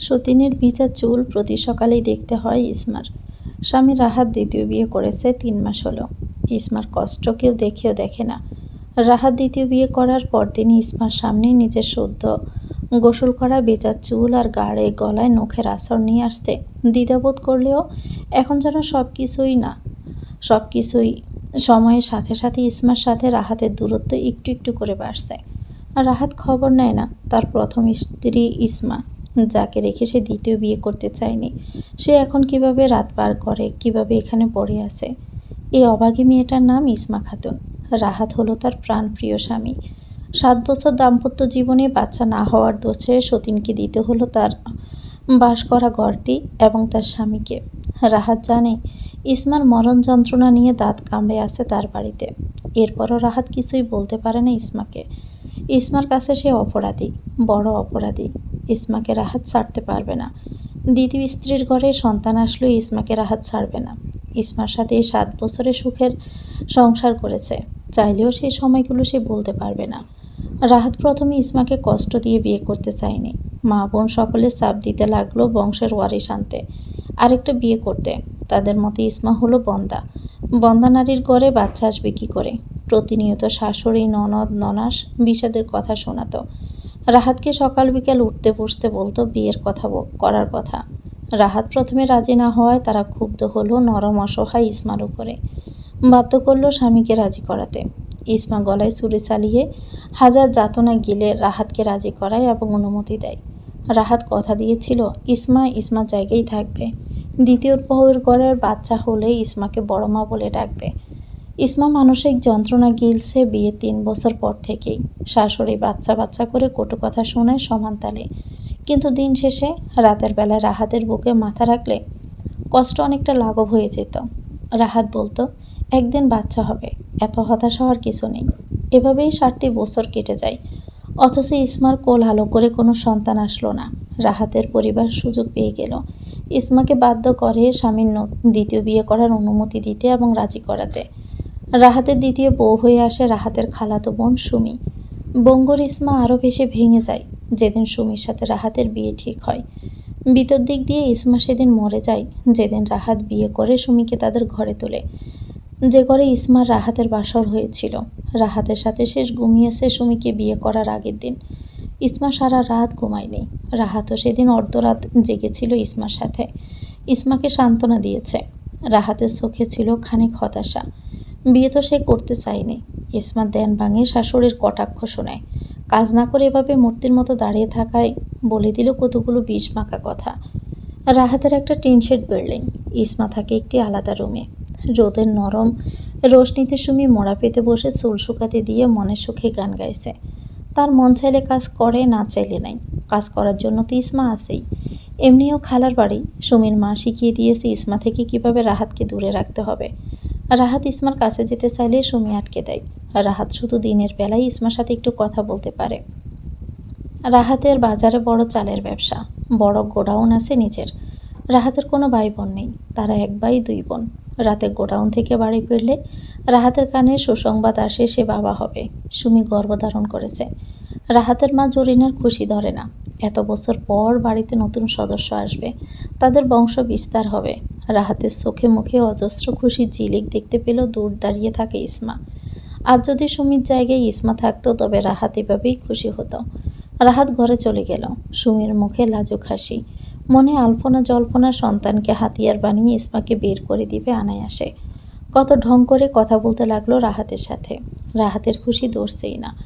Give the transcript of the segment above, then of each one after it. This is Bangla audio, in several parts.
সতীনের ভিজা চুল প্রতি সকালেই দেখতে হয় ইসমার। স্বামী রাহাত দ্বিতীয় বিয়ে করেছে তিন মাস হলো। ইসমার কষ্ট কেউ দেখেও দেখে না। রাহাত দ্বিতীয় বিয়ে করার পরদিনই ইসমার সামনে নিজের সদ্য গোসল করা বেচা চুল আর গাড়ে গলায় নখের আসর নিয়ে আসতে দ্বিধাবোধ করলেও এখন যেন সব কিছুই না। সব কিছুই সময়ের সাথে সাথে ইসমার সাথে রাহাতের দূরত্ব একটু একটু করে বাড়ছে। রাহাত খবর নেয় না, তার প্রথম স্ত্রী ইসমা। যাকে রেখে সে দ্বিতীয় বিয়ে করতে চায়নি। সে এখন কীভাবে রাত পার করে, কীভাবে এখানে পড়ে আছে? এই অভাগী মেয়েটার নাম ইসমা খাতুন। রাহাত হলো তার প্রাণপ্রিয় স্বামী। সাত বছর দাম্পত্য জীবনে বাচ্চা না হওয়ার দোষে সতীনকে দিতে হলো তার বাস করা ঘরটি এবং তার স্বামীকে। রাহাত জানে, ইসমার মরণ যন্ত্রণা নিয়ে দাঁত কামড়ে আছে তার বাড়িতে। এরপরও রাহাত কিছুই বলতে পারে না ইসমাকে। ইসমার কাছে সে অপরাধী, বড় অপরাধী। ইসমাকে রাহাত ছাড়তে পারবে না। দ্বিতীয় স্ত্রীর ঘরে সন্তান আসলেও ইসমাকে রাহাত ছাড়বে না। ইসমার সাথে সাত বছরে সুখের সংসার করেছে। চাইলেও সেই সময়গুলো সে বলতে পারবে না। রাহাত প্রথমে ইসমাকে কষ্ট দিয়ে বিয়ে করতে চায়নি। মা বোন সকলে চাপ দিতে লাগল বংশের ওয়ারিশ আনতে। আরেকটা বিয়ে করতে। তাদের মতে ইসমা হলো বন্দা। বন্দা নারীর ঘরে বাচ্চা আসবে কী করে? প্রতিনিয়ত শাশুড়ি, ননদ, ননাস বিষাদের কথা শোনাতো। রাহাতকে সকাল বিকেল উঠতে বসতে বলতো বিয়ের কথা করার কথা। রাহাত প্রথমে রাজি না হওয়ায় তারা ক্ষুব্ধ হলো নরম অসহায় ইসমার উপরে। বাধ্য করল স্বামীকে রাজি করাতে। ইসমা গলায় চুরি চালিয়ে হাজার যাতনা গিলে রাহাতকে রাজি করায় এবং অনুমতি দেয়। রাহাত কথা দিয়েছিল, ইসমা ইসমার জায়গায় থাকবে। দ্বিতীয় বউয়ের ঘরের বাচ্চা হলে ইসমাকে বড় মা বলে ডাকবে। ইসমা মানসিক যন্ত্রণা গিলছে বিয়ে তিন বছর পর থেকেই। শাশুড়ি বাচ্চা বাচ্চা করে কটু কথা শোনায় সমান তালে। কিন্তু দিন শেষে রাতের বেলায় রাহাতের বুকে মাথা রাখলে কষ্ট অনেকটা লাঘব হয়ে যেত। রাহাত বলতো, একদিন বাচ্চা হবে, এত হতাশ হওয়ার কিছু নেই। এভাবেই ষাটটি বছর কেটে যায়। অথচ ইসমার কোল আলো করে কোনো সন্তান আসলো না। রাহাতের পরিবার সুযোগ পেয়ে গেল। ইসমাকে বাধ্য করে স্বামীর দ্বিতীয় বিয়ে করার অনুমতি দিতে এবং রাজি করাতে। রাহাতের দ্বিতীয় বউ হয়ে আসে রাহাতের খালাতো বোন সুমি। বঙ্গর ইসমা আরও বেশি ভেঙে যায় যেদিন সুমির সাথে রাহাতের বিয়ে ঠিক হয়। বিতর দিক দিয়ে ইসমা সেদিন মরে যায় যেদিন রাহাত বিয়ে করে সুমিকে তাদের ঘরে তোলে। যে ঘরে ইসমার রাহাতের বাসর হয়েছিল। রাহাতের সাথে শেষ ঘুমিয়েছে সুমিকে বিয়ে করার আগের দিন। ইসমা সারা রাত ঘুমায়নি। রাহাতও সেদিন অর্ধরাত জেগেছিল ইসমার সাথে। ইসমাকে সান্ত্বনা দিয়েছে। রাহাতের চোখে ছিল খানিক হতাশা। বিয়ে তো সে করতে চায়নি। ইসমা দেন ভাঙে শাশুড়ির কটাক্ষ শোনায়। কাজ না করে এভাবে মূর্তির মতো দাঁড়িয়ে থাকায় বলে দিল কতগুলো বিষ মাখা কথা। রাহাতের একটা টিনশেড বিল্ডিং ইসমা থাকে একটি আলাদা রুমে। রোদের নরম, রোশনিতে সুমি মোড়া পেতে বসে চুল শুকাতে দিয়ে মনের সুখে গান গাইছে। তার মন চাইলে কাজ করে, না চাইলে নাই। কাজ করার জন্য তো ইসমা আছেই। এমনিও খালার বাড়ি। সুমির মা শিখিয়ে দিয়েছে ইসমা থেকে কীভাবে রাহাতকে দূরে রাখতে হবে। রাহাত ইসমার কাছে যেতে চাইলে সুমি আটকে দেয়। রাহাত শুধু দিনের বেলায় ইসমার সাথে একটু কথা বলতে পারে। রাহাতের বাজারে বড় চালের ব্যবসা, বড় গোডাউন আছে নিজের। রাহাতের কোনো ভাই বোন নেই, তারা এক ভাই, দুই বোন। রাতে গোডাউন থেকে বাড়ি ফিরলে রাহাতের কানে সুসংবাদ আসে সে বাবা হবে। সুমি গর্ভধারণ করেছে। রাহাতের মা জরিনার খুশি ধরে না। এত বছর পর বাড়িতে নতুন সদস্য আসবে, তাদের বংশ বিস্তার হবে। রাহাতের চোখে মুখে অজস্র খুশি জিলিক দেখতে পেল দূর দাঁড়িয়ে থাকে ইসমা। আজ যদি সুমির জায়গায় ইসমা থাকতো, তবে রাহাত এভাবেই খুশি হতো। রাহাত ঘরে চলে গেল। সুমির মুখে লাজুক হাসি। মনে আলপনা জল্পনা সন্তানকে হাতিয়ার বানিয়ে ইসমাকে বের করে দিবে আনায়াসে কত ঢং করে কথা বলতে লাগল রাহাতের সাথে। রাহাতের খুশি দৌড়ছেই না।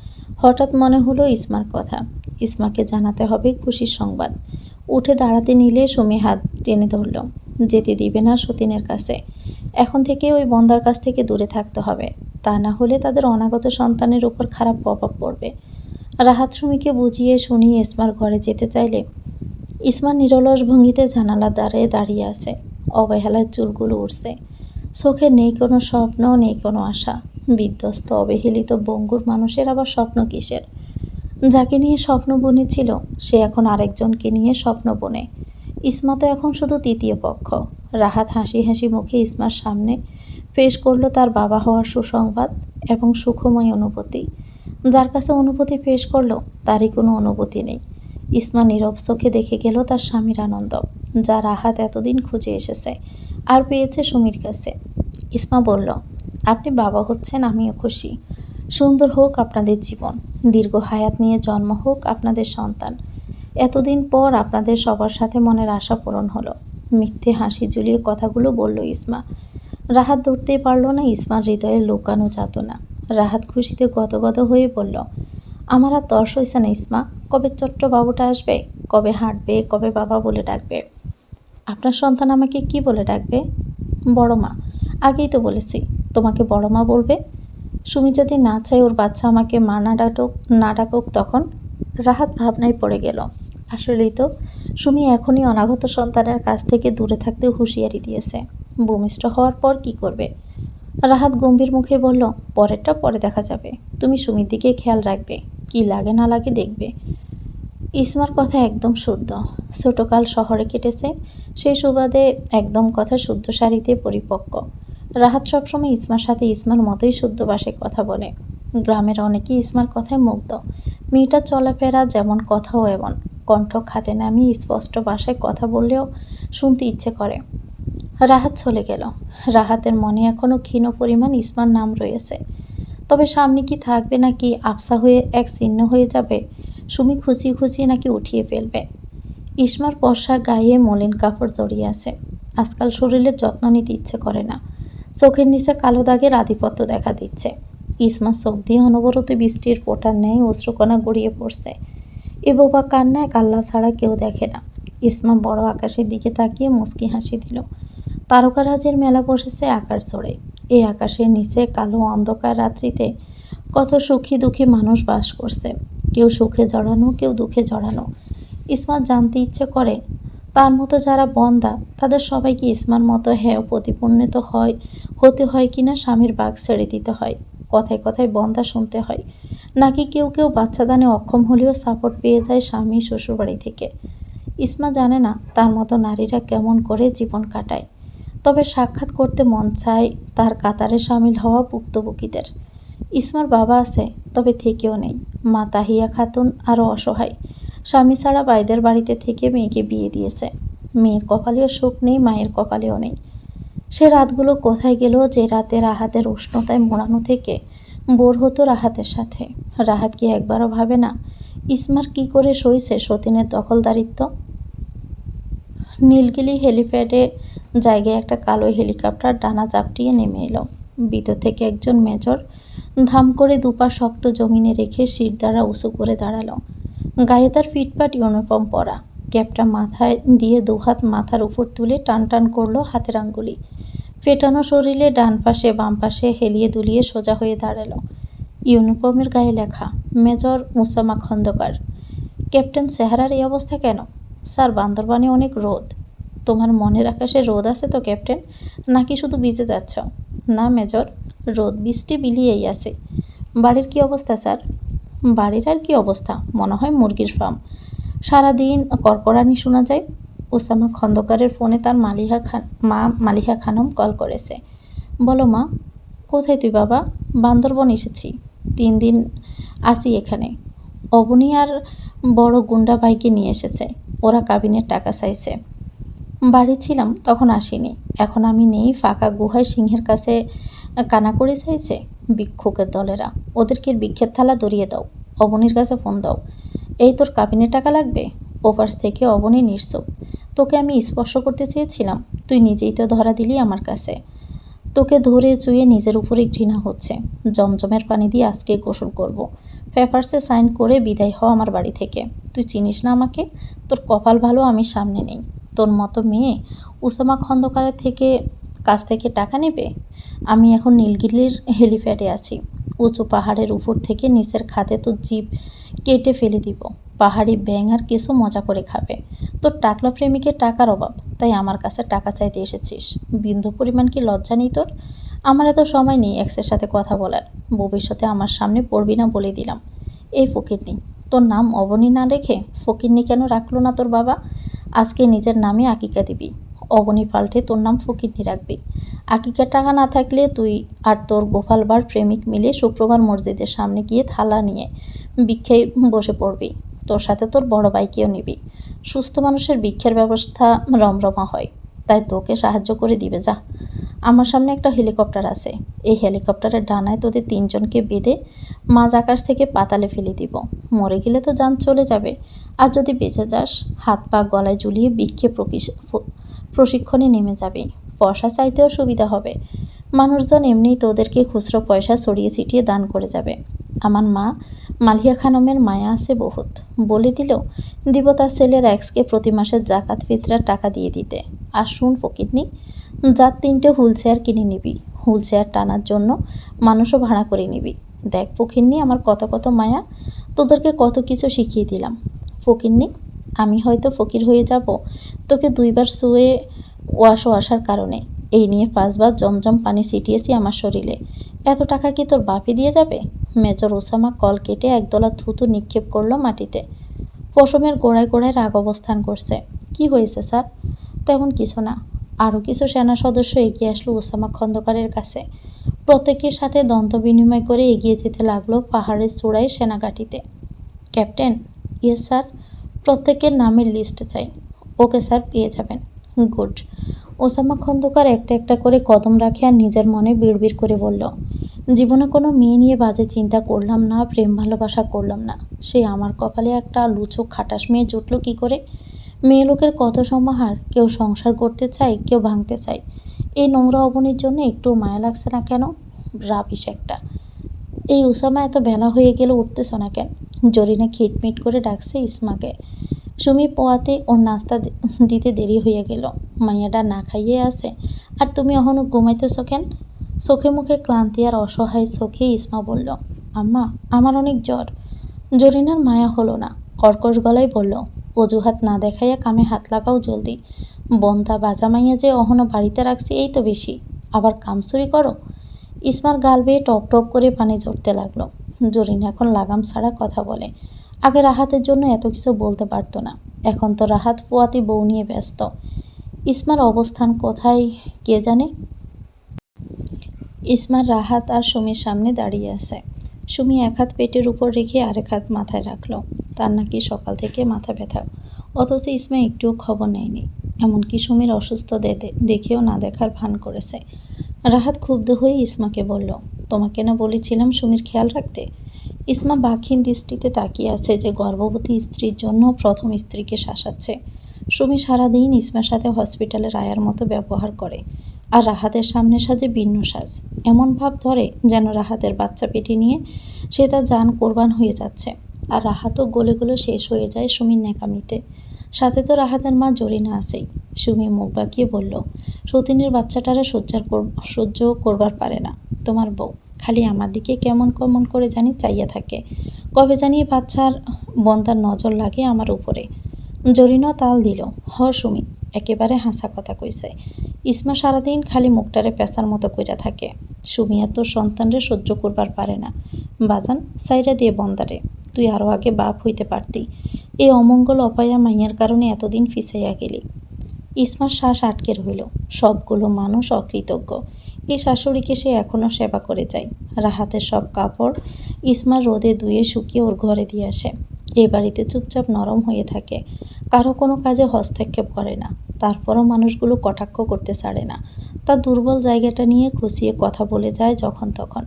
হঠাৎ মনে হলো ইসমার কথা। ইসমাকে জানাতে হবে খুশির সংবাদ। উঠে দাঁড়াতে নিলে সুমি হাত টেনে ধরল। যেতে দিবে না সতীনের কাছে। এখন থেকে ওই বন্দার কাছ থেকে দূরে থাকতে হবে। তা না হলে তাদের অনাগত সন্তানের উপর খারাপ প্রভাব পড়বে। রাহাত সুমিকে বুঝিয়ে শুনিয়ে ইসমার ঘরে যেতে চাইলে, ইসমার নিরলস ভঙ্গিতে জানালার দ্বারে দাঁড়িয়ে আছে। অবহেলার চুলগুলো উঠছে চোখে নেই কোনো স্বপ্ন, নেই কোনো আশা। বিধ্বস্ত, অবহেলিত, বঙ্গুর মানুষের আবার স্বপ্ন কিসের? যাকে নিয়ে স্বপ্ন বনেছিল সে এখন আরেকজনকে নিয়ে স্বপ্ন বনে। ইসমা তো এখন শুধু তৃতীয় পক্ষ। রাহাত হাসি হাসি মুখে ইসমার সামনে পেশ করল তার বাবা হওয়ার সুসংবাদ এবং সুখময় অনুভূতি। যার কাছে অনুভূতি পেশ করল, তারই কোনো অনুভূতি নেই। ইসমা নীরব চোখে দেখে গেল তার স্বামীর আনন্দ, যা রাহাত এতদিন খুঁজে এসেছে। আর পেয়েছে সুমির কাছে। ইসমা বলল, আপনি বাবা হচ্ছেন, আমিও খুশি। সুন্দর হোক আপনাদের জীবন, দীর্ঘ হায়াত নিয়ে জন্ম হোক আপনাদের সন্তান। এতদিন পর আপনাদের সবার সাথে মনের আশা পূরণ হলো। মিথ্যে হাসি ঝুলিয়ে কথাগুলো বলল ইসমা। রাহাত ধরতেই পারল না ইসমার হৃদয়ে লুকানো যাতনা। রাহাত খুশিতে গদগদ হয়ে বলল, আমার আর তর্স হয়েছে না ইসমা। কবে ছোট্ট বাবুটা আসবে, কবে হাঁটবে, কবে বাবা বলে ডাকবে? আপনার সন্তান আমাকে কি বলে ডাকবে? বড় মা, আগেই তো বলেছি, তোমাকে বড় মা বলবে। সুমি যদি না চায় ওর বাচ্চা আমাকে মা না ডাকুক না ডাকুক, তখন রাহাত ভাবনায় পড়ে গেল। আসলেই তো, সুমি এখনই অনাগত সন্তানের কাছ থেকে দূরে থাকতে হুঁশিয়ারি দিয়েছে। ভূমিষ্ঠ হওয়ার পর কি করবে? রাহাত গম্ভীর মুখে বলল, পরেরটা পরে দেখা যাবে। তুমি সুমির দিকে খেয়াল রাখবে, কি লাগে না লাগে দেখবে। ইসমার কথা একদম শুদ্ধ। ছোটকাল শহরে কেটেছে, সেই সুবাদে একদম কথা শুদ্ধ সারিতে পরিপক্ক। রাহাত সবসময় ইসমার সাথে ইসমার মতোই শুদ্ধ ভাষায় কথা বলে। গ্রামের অনেকেই ইসমার কথায় মুগ্ধ। মেয়েটার চলাফেরা যেমন কথাও এমন, কণ্ঠ খাতে নামিয়ে স্পষ্ট ভাষায় কথা বললেও শুনতে ইচ্ছে করে। রাহাত চলে গেল। রাহাতের মনে এখনও ক্ষীণ পরিমাণ ইসমার নাম রয়েছে। তবে সামনে কি থাকবে নাকি আফসা হয়ে এক চিহ্ন হয়ে যাবে সুমি খুশি খুশি নাকি উঠিয়ে ফেলবে। ইসমার বর্ষা গায়ে মলিন কাপড় জড়িয়ে আছে। আজকাল শরীরের যত্ন নিতে ইচ্ছে করে না। চোখের নিচে কালো দাগের আধিপত্য দেখা দিচ্ছে। ইসমার চোখ দিয়ে অনবরত বৃষ্টির পোটার ন্যায় অশ্রুকণা গড়িয়ে পড়ছে। এ বোবা কান্নায় কাল্লা ছাড়া কেউ দেখে না। ইসমা বড় আকাশের দিকে তাকিয়ে মুচকি হাসি দিল। তারকারাজের মেলা বসেছে আকাশ জোড়ে এই আকাশের নিচে কালো অন্ধকার রাত্রিতে কত সুখী দুঃখী মানুষ বাস করছে। কেউ সুখে জড়ানো, কেউ দুঃখে জড়ানো। ইসমার জানতে ইচ্ছে করে, তার মতো যারা বন্দা, তাদের সবাইকে ইসমার মতো হ্যাঁ প্রতিপূর্ণিত হয়, হতে হয় কিনা স্বামীর বাঘ ছেড়ে দিতে হয়। কথায় কথায় বন্দা শুনতে হয়। নাকি কেউ কেউ বাচ্চাদানে অক্ষম হলেও সাপোর্ট পেয়ে যায় স্বামী শ্বশুরবাড়ি থেকে। ইসমা জানে না তার মতো নারীরা কেমন করে জীবন কাটায়। তবে সাক্ষাৎ করতে মন চায় তার কাতারে সামিল হওয়া ভুক্তভোগীদের। ইসমার বাবা আছে, তবে থেকেও নেই। মা তাহিয়া খাতুন আরও অসহায়। স্বামী ছাড়া বাইদের বাড়িতে থেকে মেয়েকে বিয়ে দিয়েছে। মেয়ের কপালেও সুখ নেই, মায়ের কপালেও নেই। সে রাতগুলো কোথায় গেল যে রাতে রাহাতের উষ্ণতায় মোড়ানো থেকে বোর হতো রাহাতের সাথে? রাহাত কি একবারও ভাবে না, ইসমার কি করে সইছে সতীনের দখলদারিত্ব? নীলগিলি হেলিপ্যাডে জায়গায় একটা কালো হেলিকপ্টার ডানা চাপটিয়ে নেমে এলো। ভিতর থেকে একজন মেজর ধাম করে দুপা শক্ত জমিনে রেখে শির দ্বারা উঁচু করে দাঁড়াল। গায়ে তার ফিটপাট ইউনিফর্ম পরা। ক্যাপটা মাথায় দিয়ে দুহাত মাথার উপর তুলে টান টান করল হাতের আঙ্গুলি। ফেটানো শরীরে ডান পাশে বাম পাশে হেলিয়ে দুলিয়ে সোজা হয়ে দাঁড়াল। ইউনিফর্মের গায়ে লেখা, মেজর মুসামা খন্দকার। ক্যাপ্টেন সেহারার এই অবস্থা কেন? স্যার, বান্দরবানে অনেক রোদ। তোমার মনের আকাশে রোদ আছে তো, ক্যাপ্টেন? নাকি শুধু ভিজে যাচ্ছ? না, মেজর। রোদ বৃষ্টি বিলিয়েই আছে। বাড়ির কি অবস্থা, স্যার? বাড়ির আর কি অবস্থা? মনে হয় মুরগির ফার্ম সারাদিন কড়কড়ানি শোনা যায়। ওসামা খন্দকারের ফোনে তার মালিহা খান মা মালিহা খানম কল করেছে। বলো মা, কোথায় তুই বাবা? বান্দরবন এসেছি। তিন দিন আসি এখানে। অবনী আর বড় গুন্ডা ভাইকে নিয়ে এসেছে। ওরা কাবিনের টাকা চাইছে। বাড়ি ছিলাম, তখন আসিনি। এখন আমি নেই, ফাঁকা গুহায় সিংহের কাছে কানা করে চাইছে ভিক্ষুকের দলেরা। ওদেরকে ভিক্ষের থালা দরিয়ে দাও, অবনীর কাছে ফোন দাও। এই তোর কাবিনের টাকা লাগবে? ওপাশ থেকে অবনী নিঃসব তোকে আমি স্পর্শ করতে চেয়েছিলাম, তুই নিজেই তো ধরা দিলি আমার কাছে। তোকে ধরে চুয়ে নিজের উপরে ঘৃণা হচ্ছে। জমজমের পানি দিয়ে আজকে গোসল করব। পেপারসে সাইন করে বিদায় হও আমার বাড়ি থেকে। তুই চিনিস না আমাকে? তোর কপাল ভালো আমি সামনে নেই। তোর মতো মেয়ে উসামা খন্দকারের থেকে কাছ থেকে টাকা নেবে? আমি এখন নীলগিরির হেলিপ্যাডে আছি। উঁচু পাহাড়ের উপর থেকে নিচের খাতে তোর জীব কেটে ফেলে দিব। পাহাড়ি ব্যাং আর কিছু মজা করে খাবে। তোর টাকলা প্রেমিকের টাকার অভাব, তাই আমার কাছে টাকা চাইতে এসেছিস। বিন্দু পরিমাণ কি লজ্জা নেই তোর? আমার এত সময় নেই এক্সের সাথে কথা বলার। ভবিষ্যতে আমার সামনে পড়বি না বলে দিলাম। এই ফকিরনি, তোর নাম অবনী না রেখে ফকিরনি কেন রাখল না তোর বাবা? আজকে নিজের নামে আকিকা দিবি। অবনী পাল্টে তোর নাম ফকিরনি রাখবি। আকিকার টাকা না থাকলে তুই আর তোর গোপালবার প্রেমিক মিলে শুক্রবার মসজিদের সামনে গিয়ে থালা নিয়ে ভিক্ষায় বসে পড়বি। তোর সাথে তোর বড় ভাইকেও নিবি। সুস্থ মানুষের ভিক্ষের ব্যবস্থা রমরমা হয়। তাই তোকে সাহায্য করে দিবে, যা। আমার সামনে একটা হেলিকপ্টার আছে। এই হেলিকপ্টারের ডানায় তোদের তিনজনকে বেঁধে মাঝ আকাশ থেকে পাতালে ফেলে দিব। মরে গেলে তো যান চলে যাবে। আর যদি বেঁচে যাস হাত পা গলায় ঝুলিয়ে ভিক্ষে প- প্রশিক্ষণে নেমে যাবে। পয়সা চাইতেও সুবিধা হবে। মানুষজন এমনিই তোদেরকে খুচরো পয়সা ছড়িয়ে ছিটিয়ে দান করে যাবে। আমার মা মালিয়া খানমের মায়া আছে বহুত। বলে দিল, দিব তার ছেলের এক্সকে প্রতি মাসে জাকাত ফিতরার টাকা দিয়ে দিতে। আর শুন ফকিরনি যার তিনটে হুইল চেয়ার কিনে নিবি। হুইল চেয়ার টানার জন্য মানুষও ভাড়া করে নিবি। দেখ ফকিরনি আমার কত কত মায়া। তোদেরকে কত কিছু শিখিয়ে দিলাম। ফকিরনি আমি হয়তো ফকির হয়ে যাব। তোকে দুইবার শুয়ে ওয়াশ আসার কারণে। এই নিয়ে পাঁচবার জমজম পানি ছিটিয়েছি আমার শরীরে। এত টাকা কি তোর বাপি দিয়ে যাবে? মেজর ওসামা কল কেটে একদলা থুতু নিক্ষেপ করল মাটিতে। পশমের গোড়ায় গোড়ায় রাগ অবস্থান করছে। কি হয়েছে, স্যার? তেমন কিছু না। আরও কিছু সেনা সদস্য এগিয়ে আসলো ওসামা খন্দকারের কাছে। প্রত্যেকের সাথে দন্ত বিনিময় করে এগিয়ে যেতে লাগল পাহাড়ের চূড়ায় সেনাঘাটিতে। ক্যাপ্টেন? Yes, sir. প্রত্যেকের নামের লিস্ট চাই। ওকে স্যার পেয়ে যাবেন। গুড ওসামা খন্দকার একটা একটা করে কদম রাখে আর নিজের মনে বিড়বিড় করে বলল, জীবনে কোনো মেয়ে নিয়ে বাজে চিন্তা করলাম না, প্রেম ভালোবাসা করলাম না। সে আমার কপালে একটা লুচো খাটাস মেয়ে জুটলো কি করে? মেয়ে লোকের কত সমাহার কেউ সংসার করতে চায়, কেউ ভাঙতে চায়। এই নোংরা অবনীর জন্য একটু মায়া লাগছে না কেন? রাবিশ একটা। এই উসামা এত বেলা হয়ে গেলে, উঠতেছ না কেন? জরিনা খিটমিট করে ডাকছে ইসমাকে। সুমি পোয়াতে ওর নাস্তা দিতে দেরি হয়ে গেল। মাইয়াটা না খাইয়ে আছে। আর তুমি এখনও ঘুমাইতেছ কেন? চোখে মুখে ক্লান্তি আর অসহায় চোখে ইসমা বলল, আম্মা, আমার অনেক জ্বর। জরিনার মায়া হলো না। কর্কশ গলায় বলল, অজুহাত না দেখাইয়া কামে হাত লাগাও জলদি। বন্দা বাজা মাইয়া যে অহনো বাড়িতে রাখছি, এই তো বেশি। আবার কামচুরি করো? ইসমার গাল বেয়ে টপ টপ করে পানি ঝরতে লাগল। জরিনা এখন লাগাম ছাড়া কথা বলে। আগে রাহাতের জন্য এত কিছু বলতে পারতো না। এখন তো রাহাত পোয়াতি বউ নিয়ে ব্যস্ত। ইসমার অবস্থান কোথায় কে জানে? ইসমার, রাহাত আর সুমির সামনে দাঁড়িয়ে আছে। সুমি এক হাত পেটের উপর রেখে আরেক হাত মাথায় রাখল। তার নাকি সকাল থেকে মাথা ব্যথা। অথচ ইসমা একটুও খবর নেয়নি। এমনকি সুমির অসুস্থ দেখেও না দেখার ভান করেছে। রাহাত ক্ষুব্ধ হয়ে ইসমাকে বলল তোমাকে না বলেছিলাম সুমির খেয়াল রাখতে? ইসমা বাক্ষীন দৃষ্টিতে তাকিয়ে আছে যে গর্ভবতী স্ত্রীর জন্য প্রথম স্ত্রীকে শাসাচ্ছে। সুমি সারাদিন ইসমার সাথে হসপিটালে রায়ার মতো ব্যবহার করে। আর রাহাতের সামনে সাজে ভিন্ন সাজ। এমন ভাব ধরে যেন রাহাতের বাচ্চা পেটে নিয়ে সে তার যান কোরবান হয়ে যাচ্ছে। আর রাহাতও গলে গলে শেষ হয়ে যায় সুমির ন্যাকামিতে। সাথে তো রাহাতের মা জরিনা আছেই। সুমি মুখ বাঁকিয়ে বলল, সতীনের বাচ্চাটারা সহ্যার সহ্য করবার পারে না। তোমার বউ, খালি আমার দিকে কেমন কেমন করে জানি চাইয়া থাকে। কবে জানি বাচ্চার বন্দার নজর লাগে আমার উপরে। জরিনও তাল দিল, হ সুমি, একেবারে হাসা কথা কইছে। ইসমা সারাদিন খালি মুখটারে পেঁচার মতো কইরা থাকে। সুমি তো সন্তানরে সহ্য করবার পারে না। বাজান, সাইরা দিয়ে বন্দারে। তুই আরও আগে বাপ হইতে পারতি। এই অমঙ্গল অপায়া মাইয়ার কারণে এতদিন ফিসাইয়া গেলি। ইসমার শ্বাস আটকে রইল সবগুলো মানুষ অকৃতজ্ঞ। এই শাশুড়িকে সে এখনও সেবা করে যায়। রাহাতের সব কাপড় ইসমার রোদে ধুয়ে শুকিয়ে ওর ঘরে দিয়ে আসে। এ বাড়িতে চুপচাপ নরম হয়ে থাকে। কারও কোনো কাজে হস্তক্ষেপ করে না। তারপরও মানুষগুলো কটাক্ষ করতে ছাড়ে না। তার দুর্বল জায়গাটা নিয়ে খুশিয়ে কথা বলে যায় যখন তখন।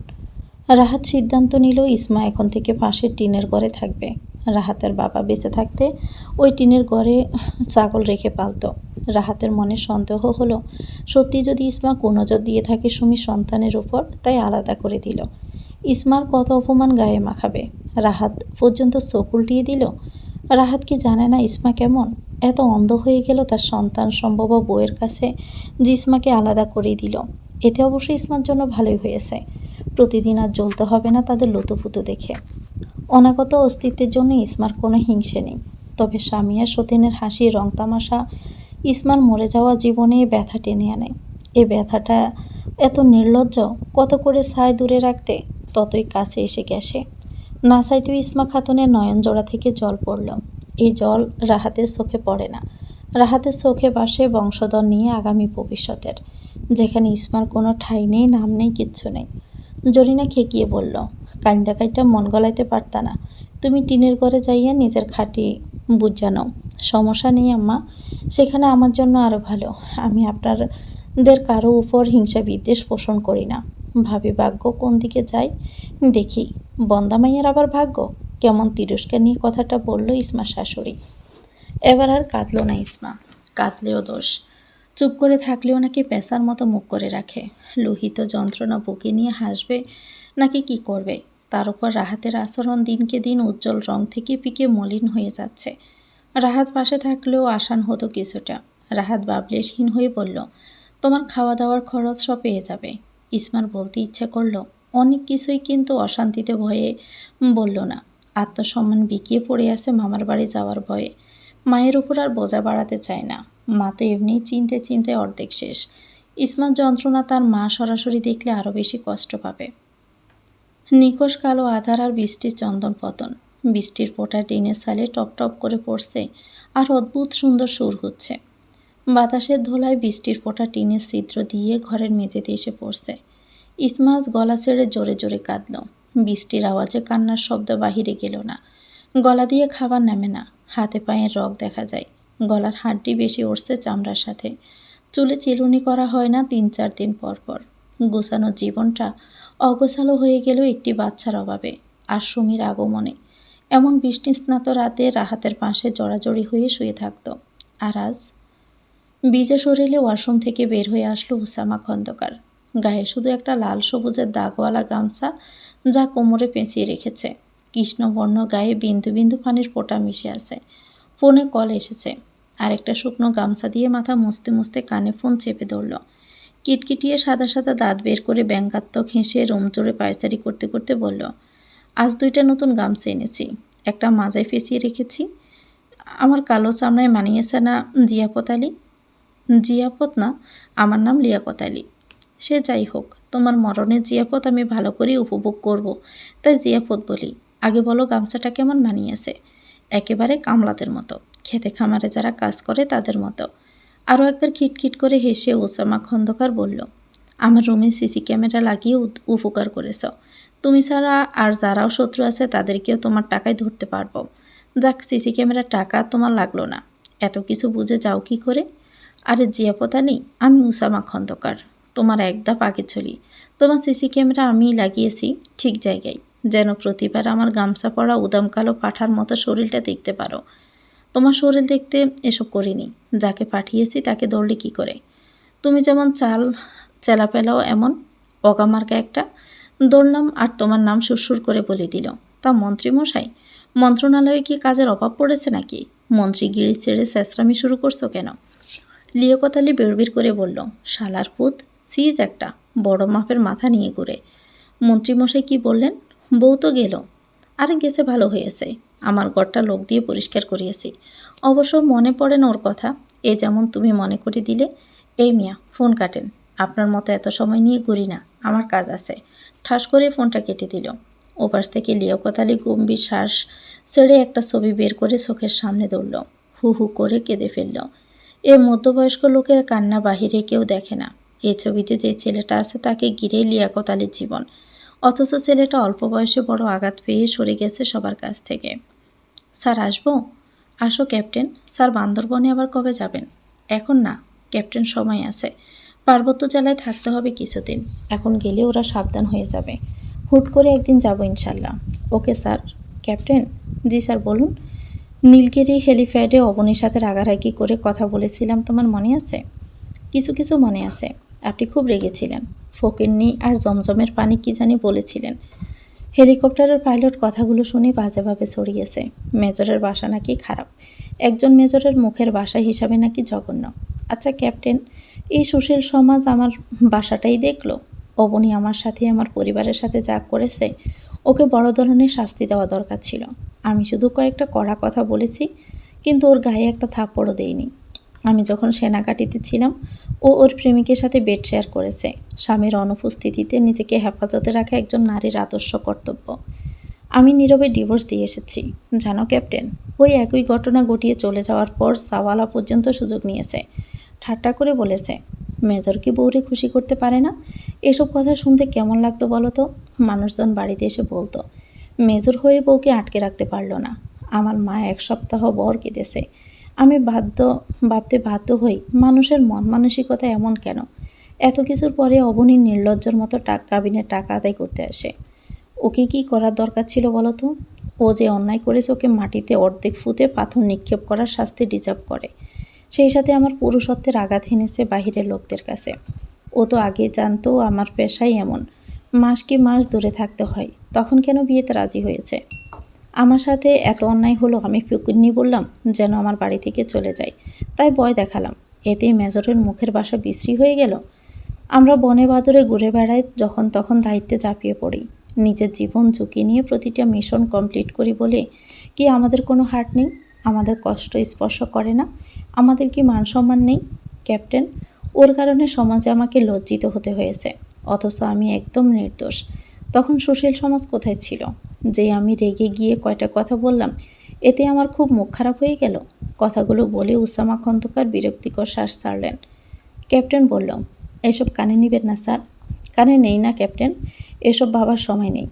রাহাত সিদ্ধান্ত নিল ইসমা এখন থেকে পাশের টিনের ঘরে থাকবে। রাহাতের বাবা বেঁচে থাকতে ওই টিনের ঘরে ছাগল রেখে পালতো। রাহাতের মনে সন্দেহ হলো, সত্যি যদি ইসমা কুনজর দিয়ে থাকে সুমি সন্তানের উপর তাই আলাদা করে দিল। ইসমার কত অপমান গায়ে মাখাবে? রাহাত পর্যন্ত চোখ উল্টিয়ে দিল। রাহাত কি জানে না ইসমা কেমন? এত অন্ধ হয়ে গেল তার সন্তান সম্ভব বউয়ের কাছে যে ইসমাকে আলাদা করে দিল। এতে অবশ্য ইসমার জন্য ভালোই হয়েছে। প্রতিদিন আর জ্বলতে হবে না তাদের লুতুপুতু দেখে। অনাগত অস্তিত্বের জন্য ইসমার কোনো হিংসে নেই। তবে স্বামী আর সতীনের হাসি, রং তামাশা, ইসমার মরে যাওয়া জীবনে ব্যথা টেনে আনে। এ ব্যথাটা এত নির্লজ্জ, কত করে ছায় দূরে রাখতে ততই কাছে এসে গেছে। না চাইতেও ইসমা খাতুনের নয়ন জোড়া থেকে জল পড়ল। এই জল রাহাতের চোখে পড়ে না। রাহাতের চোখে বাসে বংশধর নিয়ে আগামী ভবিষ্যতের, যেখানে ইসমার কোনো ঠাঁই নেই, নাম নেই, কিচ্ছু নেই। জরিনা খেকিয়ে বলল কাইন্দা কাইটা মন গলাইতে পারতা না। তুমি টিনের ঘরে যাইয়া নিজের খাটি বুঝানো সমস্যা নেই আম্মা, সেখানে আমার জন্য আরও ভালো। আমি আপনাদের কারও উপর হিংসা বিদ্বেষ পোষণ করি না। ভাবি, ভাগ্য কোন দিকে যাই দেখি বন্দামাইয়ের আবার ভাগ্য? কেমন তিরস্কার নিয়ে কথাটা বলল ইসমা শাশুড়ি। এবার আর কাঁদল না ইসমা। কাঁদলেও দোষ। চুপ করে থাকলেও নাকি পেশার মতো মুখ করে রাখে। লোহিত যন্ত্রণা বুকে নিয়ে হাসবে, নাকি কি করবে? তার উপর রাহাতের আচরণ দিনকে দিন উজ্জ্বল রং থেকে পিকে মলিন হয়ে যাচ্ছে। রাহাত পাশে থাকলেও আসান হতো কিছুটা। রাহাত বাবলেশহীন হয়ে বলল, তোমার খাওয়া দাওয়ার খরচ সব পেয়ে যাবে। ইসমার বলতে ইচ্ছে করল, অনেক কিছুই কিন্তু অশান্তিতে ভয়ে বলল না। আত্মসম্মান বিকিয়ে পড়ে আছে মামার বাড়ি যাওয়ার ভয়ে। মায়ের উপর আর বোঝা বাড়াতে চায় না। মা তো এমনিই চিনতে চিনতে অর্ধেক শেষ। ইসমার যন্ত্রণা তার মা সরাসরি দেখলে আরও বেশি কষ্ট পাবে। নিকোষ কালো আধার আর বৃষ্টির চন্দন পতন। বৃষ্টির ফোঁটা টিনের সালে টপ টপ করে পড়ছে আর অদ্ভুত সুন্দর সুর হচ্ছে। বাতাসের ধোলায় বৃষ্টির ফোঁটা টিনের ছিদ্র দিয়ে ঘরের মেঝেতে এসে পড়ছে। ইসমাস গলা ছেড়ে জোরে জোরে কাঁদল। বৃষ্টির আওয়াজে কান্নার শব্দ বাহিরে গেল না। গলা দিয়ে খাবার নামে না। হাতে পায়ে রগ দেখা যায়। গলার হাড্ডি বেশি উঠছে চামড়ার সাথে। চুলে চিরুনি করা হয় না তিন চার দিন পর পর। গোছানো জীবনটা অগোছালো হয়ে গেল একটি বাচ্চার অভাবে আর সুমির আগমনে। এমন বৃষ্টি স্নাত রাতে রাহাতের পাশে জড়াজড়ি হয়ে শুয়ে থাকতো। আর আজ বিজে শরীরে ওয়াশরুম থেকে বের হয়ে আসলো উসামা খন্দকার। গায়ে শুধু একটা লাল সবুজের দাগওয়ালা গামছা যা কোমরে পেঁচিয়ে রেখেছে। কৃষ্ণবর্ণ গায়ে বিন্দু বিন্দু পানির ফোঁটা মিশে আছে। ফোনে কল এসেছে। আর একটা শুকনো গামছা দিয়ে মাথা মুছতে মুছতে কানে ফোন চেপে ধরল। কিটকিটিয়ে সাদা সাদা দাঁত বের করে ব্যঙ্গাত্মক হেসে রোম জোরে পায়চারি করতে করতে বলল, আজ দুইটা নতুন গামছা এনেছি। একটা মাজায় ফেঁচিয়ে রেখেছি। আমার কালো চামড়ায় মানিয়েছে না জিয়াপত আলী? জিয়াপত না, আমার নাম লিয়াকত আলী। সে যাই হোক, তোমার মরণের জিয়াপত আমি ভালো করে উপভোগ করব। তাই জিয়াপত বলি, আগে বলো গামছাটা কেমন মানিয়েছে? একেবারে কামলাদের মতো। খেতে খামারে যারা কাজ করে তাদের মতো। আরও একবার খিটখিট করে হেসে ওসামা খন্দকার বলল, আমার রুমে সিসি ক্যামেরা লাগিয়ে উপকার করেছ। তুমি ছাড়া আর যারাও শত্রু আছে তাদেরকেও তোমার টাকায় ধরতে পারব। যাক, সিসি ক্যামেরার টাকা তোমার লাগল না। এত কিছু বুঝে যাও কি করে? আরে, জিয়াপত আলী আমি উসামা খন্দকার। তোমার একদাপ আগে চলি। তোমার সিসি ক্যামেরা আমিই লাগিয়েছি, ঠিক জায়গায়। যেন প্রতিবার আমার গামছা পরা উদাম কালো পাঠার মতো শরীরটা দেখতে পারো। তোমার শরীর দেখতে এসব করিনি। যাকে পাঠিয়েছি তাকে দৌড়লে কি করে? তুমি যেমন চাল চেলা চেলাপেলাও এমন অগামার্কা একটা। দৌড়লাম আর তোমার নাম সুরসুর করে বলে দিল। তা মন্ত্রীমশাই, মন্ত্রণালয়ে কি কাজের অভাব পড়েছে নাকি? মন্ত্রীগিরি ছেড়ে চেঁচড়ামি শুরু করছ কেন? লিওকত আলী বিড়বিড় করে বলল, শালার পুত, সিজ একটা, বড় মাপের মাথা নিয়ে ঘুরে। মন্ত্রীমশাই কি বললেন? বউ তো গেল। আরে গেছে ভালো হয়েছে। আমার ঘরটা লোক দিয়ে পরিষ্কার করিয়েছি। অবশ্য মনে পড়ে না ওর কথা। এ যেমন তুমি মনে করে দিলে। এই মিয়া, ফোন কাটেন। আপনার মতো এত সময় নিয়ে ঘুরি না। আমার কাজ আছে। ঠাস করে ফোনটা কেটে দিল। ওপাশ থেকে লিয়াকত আলী গম্ভীর শ্বাস ছেড়ে একটা ছবি বের করে চোখের সামনে দৌড়ল হু হু করে কেঁদে ফেলল। এ মধ্যবয়স্ক লোকের কান্না বাহিরে কেউ দেখে না। এ ছবিতে যে ছেলেটা আছে তাকে ঘিরে লিয়াকত আলীর জীবন। অথচ ছেলেটা অল্প বয়সে বড় আঘাত পেয়ে সরে গেছে সবার কাছ থেকে। স্যার, আসব? আসো, ক্যাপ্টেন। স্যার, বান্দরবনে আবার কবে যাবেন? এখন না, ক্যাপ্টেন, সময় আছে। পার্বত্য জেলায় থাকতে হবে কিছুদিন। এখন গেলে ওরা সাবধান হয়ে যাবে। হুট করে একদিন যাব ইনশাল্লাহ ওকে, স্যার। ক্যাপ্টেন? জি, স্যার, বলুন। নীলগিরি হেলিপ্যাডে অবনীর সাথে রাগারাগি করে কথা বলেছিলাম, তোমার মনে আছে? কিছু কিছু মনে আছে। আপনি খুব রেগেছিলেন ফকিরনি আর জমজমের পানি কি জানি বলেছিলেন। হেলিকপ্টারের পাইলট কথাগুলো শুনে বাজেভাবে ছড়িয়েছে। মেজরের বাসা নাকি খারাপ। একজন মেজরের মুখের বাসা হিসাবে নাকি জঘন্য। আচ্ছা ক্যাপ্টেন, এই সুশীল সমাজ আমার বাসাটাই দেখল? অবনি আমার সাথে, আমার পরিবারের সাথে যা করেছে, ওকে বড় ধরনের শাস্তি দেওয়া দরকার ছিল। আমি শুধু কয়েকটা কড়া কথা বলেছি, কিন্তু ওর গায়ে একটা থাপ্পড়ও দেইনি। আমি যখন সেনাঘাটিতে ছিলাম, ও ওর প্রেমিকের সাথে বেড শেয়ার করেছে। স্বামীর অনুপস্থিতিতে নিজেকে হেফাজতে রাখা একজন নারীর আদর্শ কর্তব্য। আমি নীরবে ডিভোর্স দিয়ে এসেছি। জানো, ক্যাপ্টেন, ওই একই ঘটনা ঘটিয়ে চলে যাওয়ার পর সাওয়ালা পর্যন্ত সুযোগ নিয়েছে। ঠাট্টা করে বলেছে, মেজর কি বউরে খুশি করতে পারে না? এসব কথা শুনতে কেমন লাগতো বলো তো? মানুষজন বাড়িতে এসে বলতো, মেজর হয়ে বউকে আটকে রাখতে পারল না। আমার মা এক সপ্তাহ বর কেঁদেছে। আমি বাধ্য, ভাবতে বাধ্য হই, মানুষের মন মানসিকতা এমন কেন? এত কিছুর পরে অবনীর নির্লজ্জর মতো টাকা কাবিনের টাকা আদায় করতে আসে। ওকে কি করার দরকার ছিল বলো তো? ও যে অন্যায় করেছে, ওকে মাটিতে অর্ধেক ফুতে পাথর নিক্ষেপ করার শাস্তি ডিজার্ভ করে। সেই সাথে আমার পুরুষত্বের আঘাত হেনেছে বাহিরের লোকদের কাছে। ও তো আগে জানতো আমার পেশাই এমন। মাস কি মাস দূরে থাকতে হয়, তখন কেন বিয়েতে রাজি হয়েছে? আমার সাথে এত অন্যায় হলো, আমি ফিকুন্নি বললাম যেন আমার বাড়ি থেকে চলে যাই। তাই ভয় দেখালাম। এতেই মেজরের মুখের বাসা বিশ্রী হয়ে গেল। আমরা বনে বাদরে ঘুরে বেড়াই, যখন তখন দায়িত্বে ঝাঁপিয়ে পড়ি। নিজের জীবন ঝুঁকি নিয়ে প্রতিটা মিশন কমপ্লিট করি বলে কি আমাদের কোনো হার্ট নেই? আমাদের কষ্ট স্পর্শ করে না? আমাদের কি মান সম্মান নেই? ক্যাপ্টেন, ওর কারণে সমাজে আমাকে লজ্জিত হতে হয়েছে। অথচ আমি একদম নির্দোষ। তখন সুশীল সমাজ কোথায় ছিল? যে আমি রেগে গিয়ে কয়টা কথা বললাম, এতে আমার খুব মুখ খারাপ হয়ে গেল। কথাগুলো বলে উসামা খন্দকার বিরক্তিকর শ্বাস ছাড়লেন। ক্যাপ্টেন বলল, এসব কানে নিবেন না স্যার। কানে নেই না ক্যাপ্টেন, এসব ভাবার সময় নেই।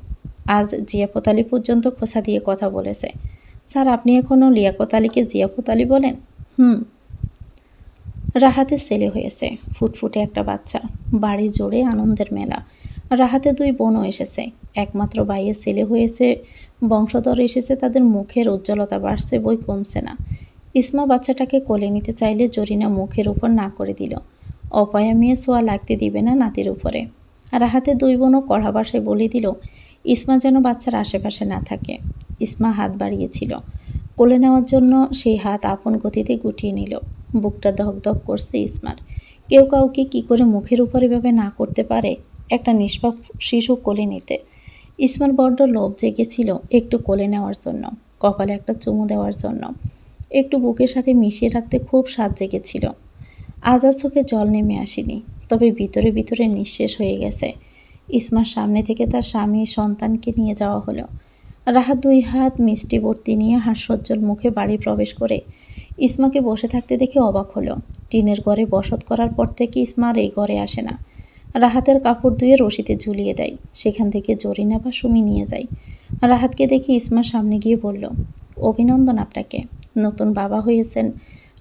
আজ জিয়াপত আলী পর্যন্ত খোসা দিয়ে কথা বলেছে। স্যার, আপনি এখনও লিয়াকত আলীকে জিয়াপত আলী বলেন? হুম। রাহাতে ছেলে হয়েছে, ফুটফুটে একটা বাচ্চা, বাড়ি জোরে আনন্দের মেলা। রাহাতে দুই বোনও এসেছে। একমাত্র বাইয়ের ছেলে হয়েছে, বংশধর এসেছে, তাদের মুখের উজ্জ্বলতা বাড়ছে, বই কমছে না। ইসমা বাচ্চাটাকে কোলে নিতে চাইলে জরিনা মুখের উপর না করে দিল। অপায়া মেয়ে সোয়া লাগতে দিবে না নাতির উপরে। রাহাতে দুই বোনও কড়া বাসায় বলে দিল, ইসমা যেন বাচ্চার আশেপাশে না থাকে। ইসমা হাত বাড়িয়েছিল। কোলে নেওয়ার জন্য সেই হাত আপন গতিতে গুটিয়ে নিল। বুকটা ধকধক করছে ইসমার। কেউ কাউকে কি করে মুখের উপর এভাবে না করতে পারে? একটা নিষ্পাপ শিশু কোলে নিতে। ইসমার বড্ড লোভ জেগেছিল একটু কোলে নেওয়ার জন্য, কপালে একটা চুমু দেওয়ার জন্য। একটু বুকের সাথে মিশিয়ে রাখতে খুব স্বাদ জেগেছিল। আজ আর চোখে জল নেমে আসেনি, তবে ভিতরে ভিতরে নিঃশেষ হয়ে গেছে। ইসমার সামনে থেকে তার স্বামী সন্তানকে নিয়ে যাওয়া হলো। রাহাত দুই হাত মিষ্টি বর্তি নিয়ে হাস্যজ্জ্বল মুখে বাড়ি প্রবেশ করে ইসমাকে বসে থাকতে দেখে অবাক হলো। টিনের ঘরে বসত করার পর থেকে ইসমা আর এই ঘরে আসে না। রাহাতের কাপড় ধুয়ে রশিতে ঝুলিয়ে দেয়। সেখান থেকে জরিনা বা সুমি নিয়ে যায়। রাহাতকে দেখে ইসমা সামনে গিয়ে বলল, অভিনন্দন আপনাকে। নতুন বাবা হয়েছেন।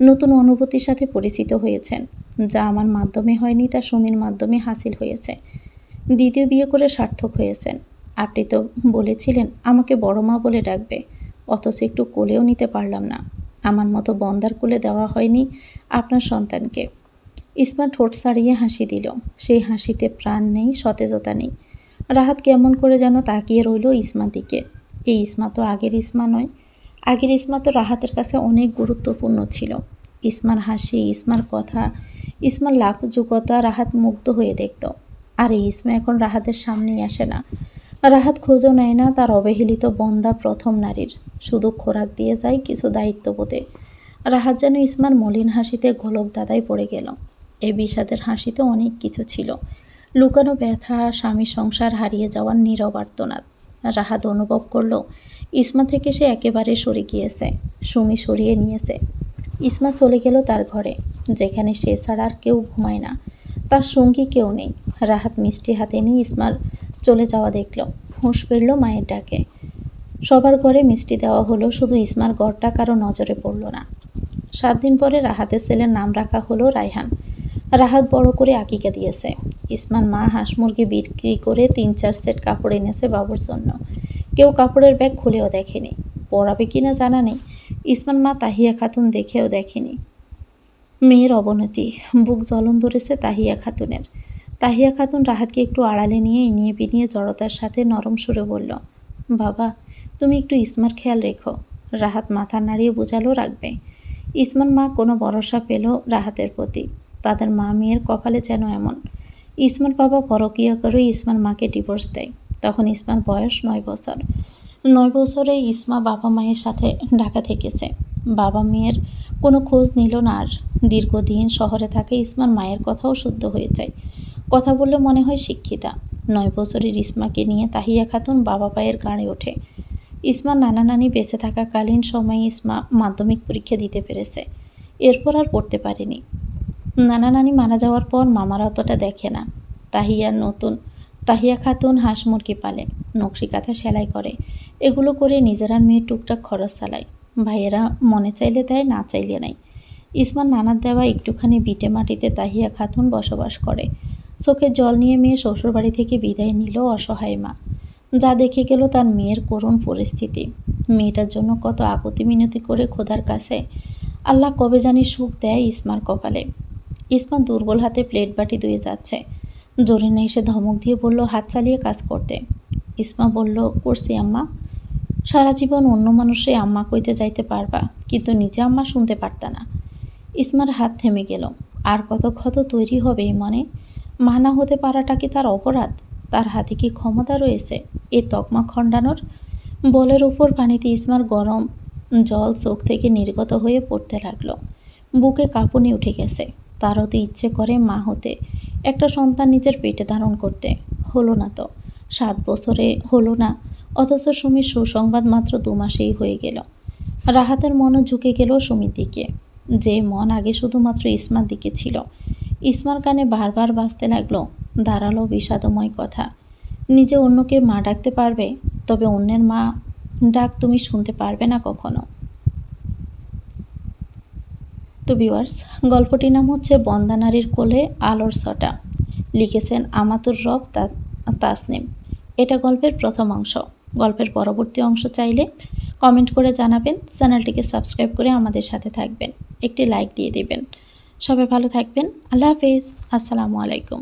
নতুন অনুভূতির সাথে পরিচিত হয়েছেন। যা আমার মাধ্যমে হয়নি, তা সুমির মাধ্যমে হাসিল হয়েছে। দ্বিতীয় বিয়ে করে সার্থক হয়েছেন। আপনি তো বলেছিলেন, আমাকে বড় মা বলে ডাকবে। অথচ একটু কোলেও নিতে পারলাম না। আমার মতো বন্দার কোলে দেওয়া হয়নি আপনার সন্তানকে। ইসমা ঠোঁট ছাড়িয়ে হাসি দিল। সেই হাসিতে প্রাণ নেই, সতেজতা নেই। রাহাত কেমন করে যেন তাকিয়ে রইল ইসমার দিকে। এই ইসমা তো আগের ইসমা নয়। আগের ইসমা তো রাহাতের কাছে অনেক গুরুত্বপূর্ণ ছিল। ইসমার হাসি ইসমার কথা ইসমার লাখযোগ্যতা রাহাত মুগ্ধ হয়ে দেখত। আর এই ইসমা এখন রাহাতের সামনেই আসে না। রাহাত খোঁজও নেয় না তার অবহেলিত বন্দা প্রথম নারীর। শুধু খোরাক দিয়ে যায় কিছু দায়িত্ববোধে। রাহাত যেন ইসমার মলিন হাসিতে গোলক দাদাই পড়ে গেল। এই বিষাদের হাসিতে অনেক কিছু ছিল। লুকানো ব্যথা, স্বামী সংসার হারিয়ে যাওয়ার নীরব আর্তনাদ। রাহাত অনুভব করল, ইসমা থেকে সে একেবারে সরে গিয়েছে, সুমি সরিয়ে নিয়েছে। ইসমা চলে গেল তার ঘরে, যেখানে সে ছাড়া আর কেউ ঘুমায় না। তার সঙ্গী কেউ নেই। রাহাত মিষ্টি হাতে নিয়ে ইসমার চলে যাওয়া দেখল। হুঁশ ফিরল মায়ের ডাকে। সবার ঘরে মিষ্টি দেওয়া হলো, শুধু ইসমার ঘরটা কারও নজরে পড়ল না। সাত দিন পরে রাহাতের ছেলের নাম রাখা হলো রায়হান। রাহাত বড় করে আকিকা দিয়েছে। ইসমার মা হাঁস মুরগি বিক্রি করে তিন, চার সেট কাপড় এনেছে বাবুর জন্য। কেউ কাপড়ের ব্যাগ খুলেও দেখেনি। পড়াবে কি না জানা নেই। ইসমান মা তাহিয়া খাতুন দেখেও দেখেনি। মেয়ের অবনতি। বুক জ্বলন ধরেছে তাহিয়া খাতুনের। তাহিয়া খাতুন রাহাতকে একটু আড়ালে নিয়ে ইনিয়ে বিনিয়ে জড়তার সাথে নরম সুরে বলল, বাবা, তুমি একটু ইসমার খেয়াল রেখো। রাহাত মাথা নাড়িয়ে বোঝালো রাখবে। ইসমান মা কোনো ভরসা পেল রাহাতের প্রতি। তাদের মা মেয়ের কপালে যেন এমন। ইসমার বাবা পরকীয়া করে ইসমার মাকে ডিভোর্স দেয়। তখন ইসমার বয়স নয় বছর। নয় বছরে ইসমা বাবা মায়ের সাথে ঢাকা থেকেছে। বাবা মেয়ের কোনো খোঁজ নিল না আর দীর্ঘদিন শহরে থাকে ইসমার মায়ের কথাও শুদ্ধ হয়ে যায়। কথা বললে মনে হয় শিক্ষিতা। নয় বছরের ইসমাকে নিয়ে তাহিয়া খাতুন বাবা পায়ের গাড়ে ওঠে। ইসমার নানা নানি বেঁচে থাকাকালীন সময়ে ইসমা মাধ্যমিক পরীক্ষা দিতে পেরেছে। এরপর আর পড়তে পারেনি। নানা নানি মারা যাওয়ার পর মামারা অতটা দেখে না। তাহিয়ার নতুন, তাহিয়া খাতুন হাঁস মুরগি পালে, নকশি কাঁথা সেলাই করে। এগুলো করে নিজের মেয়ের টুকটাক খরচ চালায়। ভাইয়েরা মনে চাইলে দেয়, না চাইলে নাই। ইসমান নানার দেওয়া একটুখানি বিটে মাটিতে তাহিয়া খাতুন বসবাস করে। চোখে জল নিয়ে মেয়ে শ্বশুরবাড়ি থেকে বিদায় নিল অসহায় মা। যা দেখে গেল তার মেয়ের করুণ পরিস্থিতি। মেয়েটার জন্য কত আকুতি মিনতি করে খোদার কাছে। আল্লাহ কবে জানি সুখ দেয় ইসমার কপালে। ইসমা দুর্বল হাতে প্লেট বাটি ধুয়ে যাচ্ছে। জরিনা এসে ধমক দিয়ে বলল, হাত চালিয়ে কাজ করতে। ইসমা বলল, করছি আম্মা। সারা জীবন অন্য মানুষে আম্মা কইতে যাইতে পারবা, কিন্তু নিজে আম্মা শুনতে পারতা না। ইসমার হাত থেমে গেল। আর কত ক্ষত তৈরি হবে মনে? মানা হতে পারাটা কি তার অপরাধ? তার হাতে কি ক্ষমতা রয়েছে এ তকমা খণ্ডানোর? বলের উপর পানিতে ইসমার গরম জল চোখ থেকে নির্গত হয়ে পড়তে লাগল। বুকে কাঁপুনি উঠে গেছে। তারও তো ইচ্ছে করে মা হতে, একটা সন্তান নিজের পেটে ধারণ করতে। হলো না তো। সাত বছরে হলো না, অথচ সুমির সুসংবাদ মাত্র দু মাসেই হয়ে গেল। রাহাতের মনও ঝুঁকে গেল সুমির দিকে। যে মন আগে শুধুমাত্র ইসমার দিকে ছিল। ইসমার কানে বারবার বাজতে লাগল দাঁড়াল বিষাদময় কথা। নিজে অন্যকে মা ডাকতে পারবে, তবে অন্যের মা ডাক তুমি শুনতে পারবে না কখনো। তো ভিউয়ার্স গল্পটির নাম হচ্ছে বন্দানারীর কোলে আলোর সটা লিখেছেন আমাতুর রব তাসনিম। এটা গল্পের প্রথম অংশ। গল্পের পরবর্তী অংশ চাইলে কমেন্ট করে জানাবেন, চ্যানেলটিকে সাবস্ক্রাইব করে আমাদের সাথে থাকবেন। একটি লাইক দিয়ে দেবেন। সবাই ভালো থাকবেন। আল্লাহ হাফেজ। আসসালামু আলাইকুম।